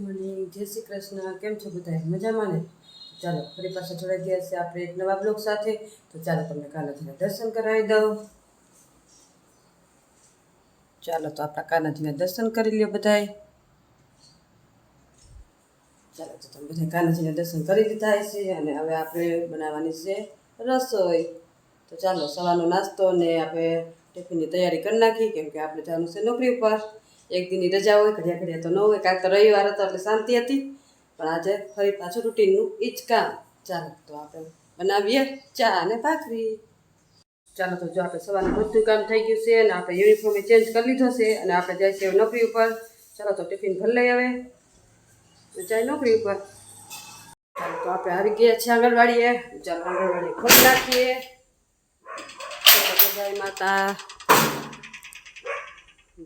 Morning જય શ્રી કૃષ્ણ, કેમ છો બધા? મજામાં ને? ચાલો, ફરી પાછા જોડાઈ ગયા છે આપણે એક નવા બ્લોગ સાથે. તો ચાલો, તમને કાનાજીના દર્શન કરાવી દઉં. ચાલો, તો આપણા કાનાજીના દર્શન કરી લ્યો બધાય. ચાલો, તો તમે બધા કાનાજીના દર્શન કરી લીધા છે અને હવે આપણે બનાવવાની છે રસોઈ. તો ચાલો, સવારનો નાસ્તો ને આપણે ટિફિનની તૈયારી કરી નાખી, કેમ કે આપણે જવાનું છે નોકરી ઉપર. એક દિનની રજા હોય, ઘડિયા ઘડિયા તો ન હોય, કાંઈક તો રવિવાર હતો એટલે શાંતિ હતી. પણ આજે ફરી પાછું રૂટીનનું એ જ કામ ચાલો તો આપણે બનાવીએ ચા અને ભાખરી. ચાલો તો જો આપણે સવારનું બધું કામ થઈ ગયું છે અને આપણે યુનિફોર્મ ચેન્જ કરી લીધો છે અને આપણે જાય છે નોકરી ઉપર. ચાલો તો ટિફિન ભર લઈ આવે. જાય નોકરી ઉપર. ચાલો તો આપણે આવી ગયા છીએ આંગણવાડીએ. ચાલો આંગણવાડીએ ખોલી નાખીએ. જય માતા.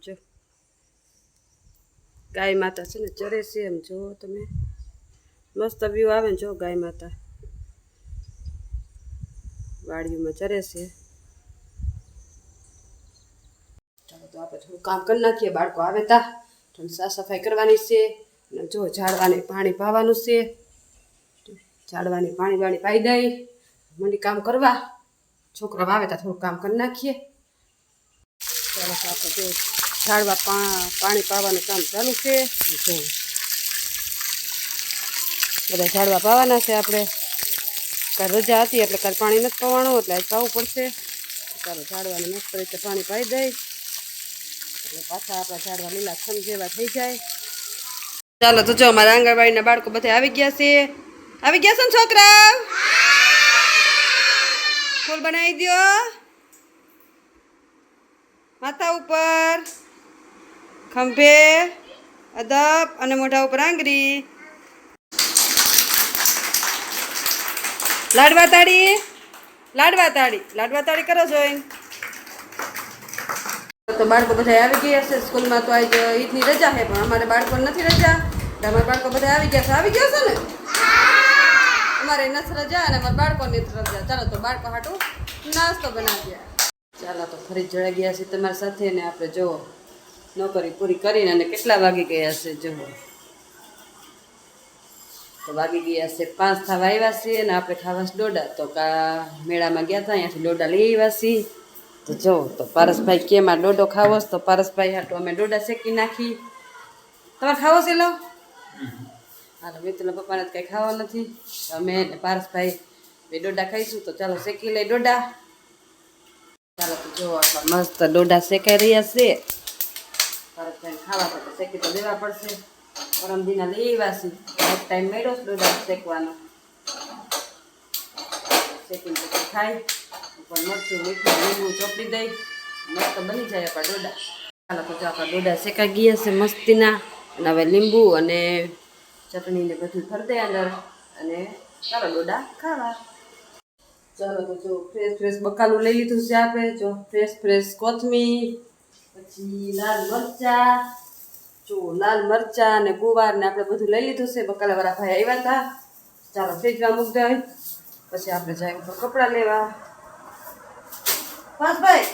જો. ગાય માતા છે ને, ચરે છે એમ જુઓ તમે. મસ્ત વ્યૂ આવે ને જો ગાય માતા. વાડીઓમાં ચરે છે. ચાલો તો આપણે થોડું કામ કરી નાખીએ, બાળકો આવે તા. થોડી સાફ સફાઈ કરવાની છે અને જો ઝાડવાને પાણી પાવાનું છે. ઝાડવાની પાણી વાણી પાઈ દઈ. મને કામ કરવા. છોકરા આવે તા, થોડું કામ કરી નાખીએ. ચાલો તો આપણે ઝાડવા પાણી પાવાનું કામ ચાલુ છે. જો બધા ઝાડવા પાવાના છે આપણે. કાલ રજા હતી એટલે કાલ પાણી નથી પાવાનું એટલે આજ પાવું પડશે. ચાલો ઝાડવાને મસ્ત રીતે પાણી પાઈ દઈ. એટલે પાછા આપણા ઝાડવા લીલા છમ જેવા થઈ જાય. ચાલો તો જો અમારા આંગણવાડીના બાળકો બધા આવી ગયા છે. આવી ગયા છે ને છોકરા ફૂલ બનાવી દો માથા ઉપર. ખંભે અદબ અને મોઢા ઉપર આંગળી. લાડવા તાળી લાડવા તાળી લાડવા તાળી કરો જોઈન. તો બાળકો બધા આવી ગયા છે સ્કૂલમાં તો આજે ઈદની રજા છે પણ અમારે બાળકો નથી રજા. એટલે અમારા બાળકો બધા આવી ગયા છે. આવી ગયા છે ને? અમારે નથી રજા અને અમારા બાળકોની નથી રજા. ચાલો તો બાળકો હાટું નાસ્તો બનાવ્યા ચાલો તો ફરી જોડા ગયા છે તમારી સાથે ને આપણે જુઓ. નોકરી પૂરી કરીને અને કેટલા વાગી ગયા છે જુઓ તો વાગી ગયા છે, પાંચ થવા આવ્યા છે અને આપણે ખાવા ડોડા. તો કા મેળામાં ગયા હતા, અહીંયાથી દોડા લઈ આવ્યા છીએ. તો જો, તો પારસભાઈ કે માં દોડો ખાવો તો પારસભાઈ હાટો અમે દોડા શેકી નાખી. તમારે ખાવો છે, લો? હાલો મિત્રના પપ્પાને કંઈ ખાવા નથી. અમે પારસભાઈ બે દોડા ખાઈશું, તો ચાલો શેકી લઈ દોડા ચાલો, તો જો આપણા મસ્ત દોડા શેકાઈ રહ્યા છે. પારસભાઈને ખાવા તો શેકી તો દેવા પડશે. પરમ દીના લઈ આવ્યા એક ટાઈમ મેળો દોઢા શેકવાનો. શેકીને ખાઈ. ઉપર મરચું, મીઠું, લીંબુ, ચોપડી દઈ. મસ્ત બની જાય આપણા ડોડા. ચાલો આપણા ડોડા શેકાઈ ગયા છે મસ્તીના. અને હવે લીંબુ અને ચટણી ને બધું ફરી દે અંદર. અને ચાલો ડોડા ખાવા. ચાલો તો જો ફ્રેશ ફ્રેશ બકાલું લઈ લીધું છે આપણે જો ફ્રેશ ફ્રેશ કોથમીર પછી લાલ મરચા જો લાલ મરચા અને ગુવાર ને આપણે બધું લઈ લીધું છે. બકાલાવાળા ભાઈ આવ્યા હતા. ચાલો ફ્રીજમાં મૂકી દઈ પછી આપણે જાય ઉપર કપડાં લેવા. પાસભાઈ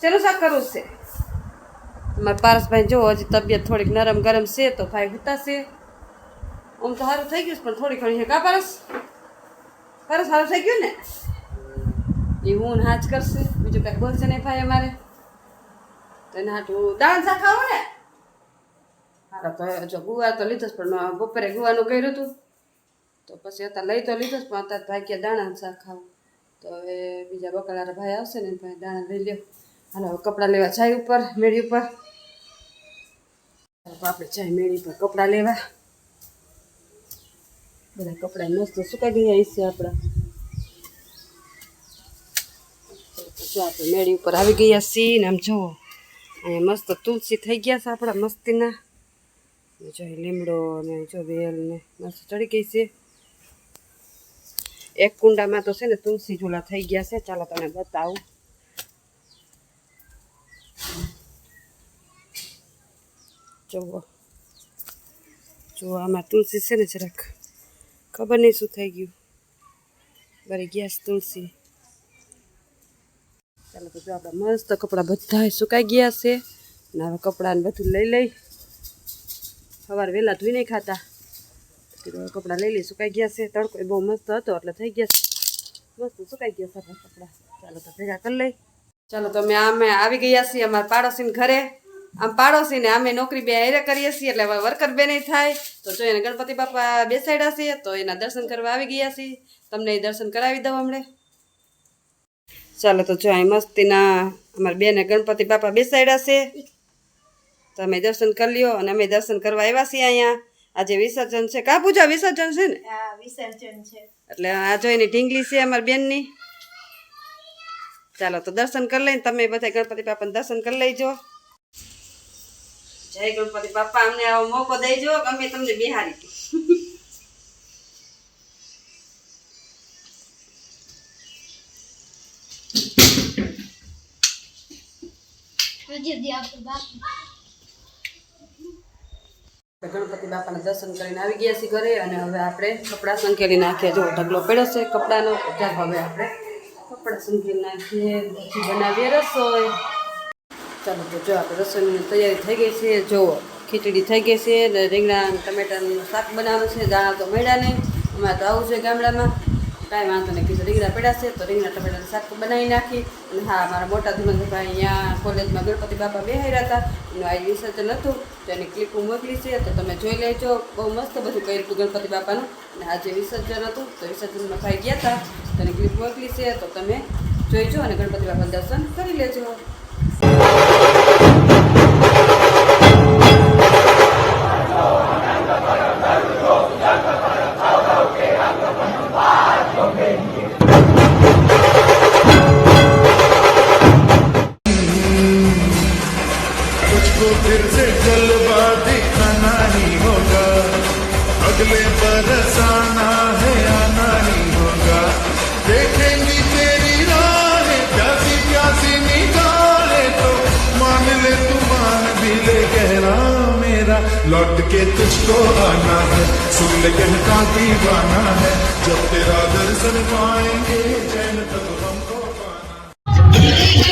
શેનું શાક કરવું છે? મારા પારસભાઈ જો હજી તબિયત થોડીક નરમ ગરમ છે તો ભાઈ હુતાશે આમ તો સારું થઈ ગયું છે પણ થોડી ઘણી છે કા પારસ? પારસ સારું થઈ ગયું ને? એ હું હાજ કરશે. બીજું કાંઈ બોલશે નહીં ભાઈ અમારે. તો એના હાટું દાળ શાક ખાવું ને? હારા તો જો ગુવાર તો લીધો પણ બપોરે ગુવાનું કર્યું હતું તો પછી અત્યારે લઈ તો લીધો પણ અત્યારે કે દાણા શાક ખાવું. તો હવે બીજા બકલારા ભાઈ આવશે ને, ભાઈ દાણા લઈ લ્યો. હાલો કપડાં લેવા જાય ઉપર, મેળી ઉપર. આપણે જાય મેળી પર કપડાં લેવા. બધા કપડાં મસ્ત સુકાઈ ગયા છે આપણે મેળી ઉપર આવી ગયા છીએ ને, આમ જુઓ. અહીંયા મસ્ત તુલસી થઈ ગયા છે આપણા મસ્તીના. જો લીમડો ને જો વેલ ને મસ્ત ચડી ગઈ છે. એક કુંડામાં તો છે ને તુલસી ઝૂલા થઈ ગયા છે. ચાલો તમે બતાવું. જુઓ. જો આમાં તુલસી છે ને જરાક. ખબર નહીં શું થઈ ગયું. બરી ગયા તુલસી. ચાલો તો જો આપણા મસ્ત કપડાં બધા સુકાઈ ગયા છે. અને હવે કપડાને બધું લઈ લઈ સવારે વહેલા ધોઈ નહીં ખાતા. કીધું કપડાં લઈ લઈ સુકાઈ ગયા છે. તડકો બહુ મસ્ત હતો એટલે થઈ ગયા છે. મસ્ત સુકાઈ ગયા છે કપડાં. ચાલો તો ભેગા કરી લઈ. ચાલો તો અમે અમે આવી ગયા છીએ અમારા પાડોશીને ઘરે. આમ પાડોશીને અમે નોકરી બે હેરે કરીએ છીએ એટલે વર્કર બે નહીં થાય. તો જો એને ગણપતિ બાપા બેસાડ્યા છીએ તો એના દર્શન કરવા આવી ગયા છીએ. તમને એ દર્શન કરાવી દઉં હમણે. ચાલો તો જો અહીં મસ્તીના અમારા બેને ગણપતિ બાપા બેસાડ્યા છે. તમે દર્શન કરી લ્યો અને અમે દર્શન કરવા આવ્યા છીએ અહીંયા. આજે વિસર્જન છે. કા પૂજા વિસર્જન છે ને? વિસર્જન છે. એટલે આ જો એની ઢીંગલી છે અમારી બેનની. ચાલો તો દર્શન કરી લઈને તમે બધા ગણપતિ બાપાને દર્શન કરી લેજો. જય ગણપતિ બાપા અમને આવો મોકો દેજો. ગમે અમે તમને બિહારી. ગણપતિ બાપાના દર્શન કરીને આવી ગયા છીએ ઘરે અને હવે આપણે કપડાં સંકેલી નાખીએ જો ઢગલો પડ્યો છે કપડાનો ત્યાં હવે આપણે કપડાં સંકેલી નાખીએ. પછી બનાવીએ રસોઈ. ચાલો, તો જો આપણે રસોઈની તૈયારી થઈ ગઈ છે. જો ખીચડી થઈ ગઈ છે રીંગણા ટમેટાનું શાક બનાવવાનું છે. દાણા તો મળ્યા નહીં. અમારે તો આવું છે ગામડામાં. કાંઈ વાંધો નહીં. કીધું, રીંગણા પડ્યા છે, તો રીંગણા ટમેટાનું શાક બનાવી નાખી. અને હા, મારા મોટા ધીમંતભાઈ અહીંયા કોલેજમાં ગણપતિ બાપા બેહાર્યા હતા. એનું આજ વિસર્જન હતું. તો એની ક્લિપો મોકલી છે, તો તમે જોઈ લેજો. બહુ મસ્ત બધું કર્યું હતું ગણપતિ બાપાનું. અને આજે વિસર્જન હતું, તો વિસર્જનમાં ભાઈ ગયા હતા તો એની ક્લિપ મોકલી છે, તો તમે જોઈજો અને ગણપતિ બાપાનું દર્શન કરી લેજો. लौट के तुझको आना है सुन ले कहता दीवाना है जब तेरा दर्शन पाएंगे चैन तब हमको पाना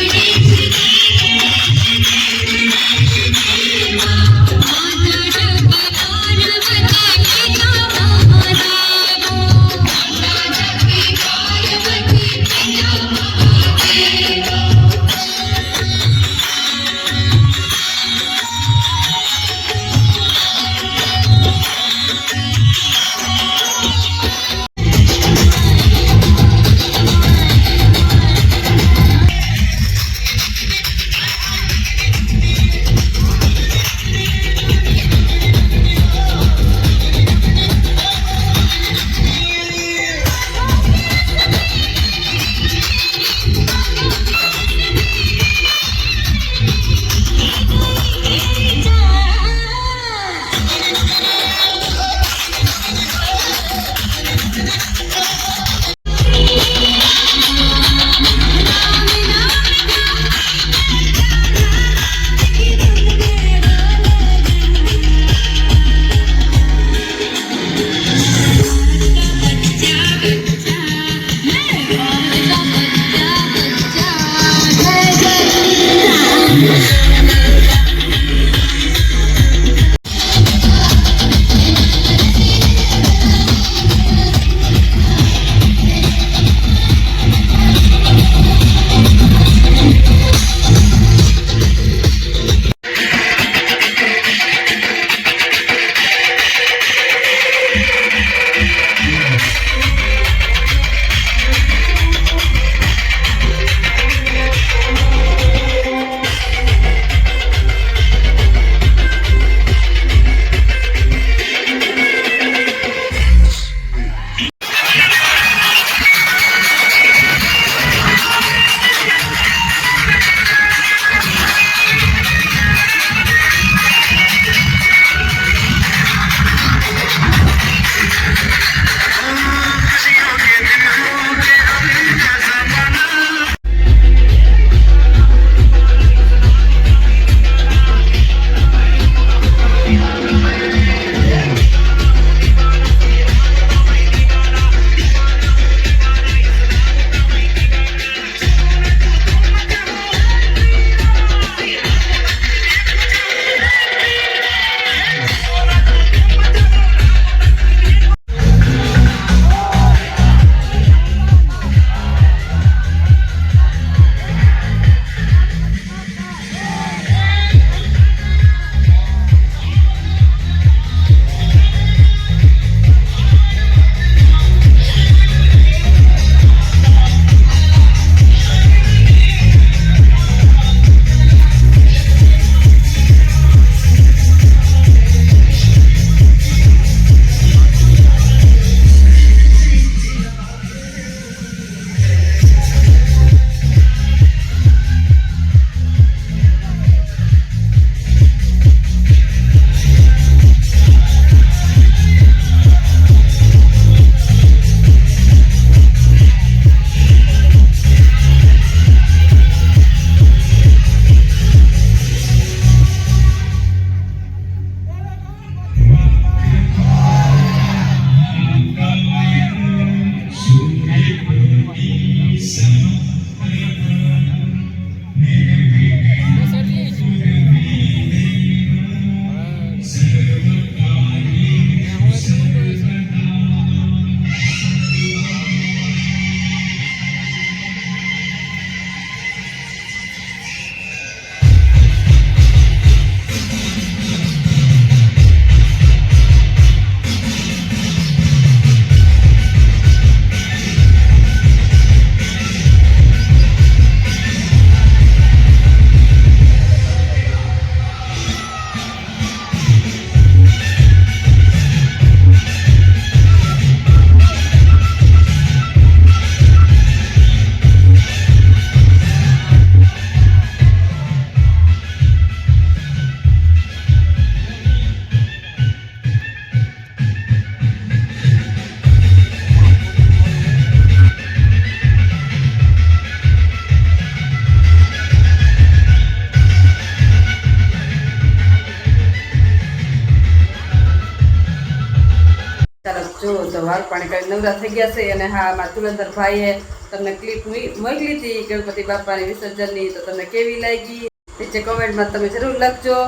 જો વાળ પાણી કરી નવરા થઈ ગયા છે અને હા, મારા તુલંદર ભાઈએ તમને ક્લિપ મોકલી હતી ગણપતિ બાપાની વિસર્જનની, તો તમને કેવી લાગી? નીચે કોમેન્ટમાં તમે જરૂર લખજો.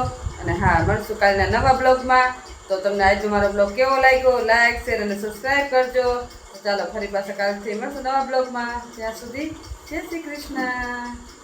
અને હા, મળશું કાલના નવા બ્લોગમાં તો તમને આજે મારો બ્લોગ કેવો લાગ્યો? લાઈક શેર અને સબસ્ક્રાઈબ કરજો. ચાલો, ફરી પાછા કાલથી મળશું નવા બ્લોગમાં ત્યાં સુધી, જય શ્રી કૃષ્ણ.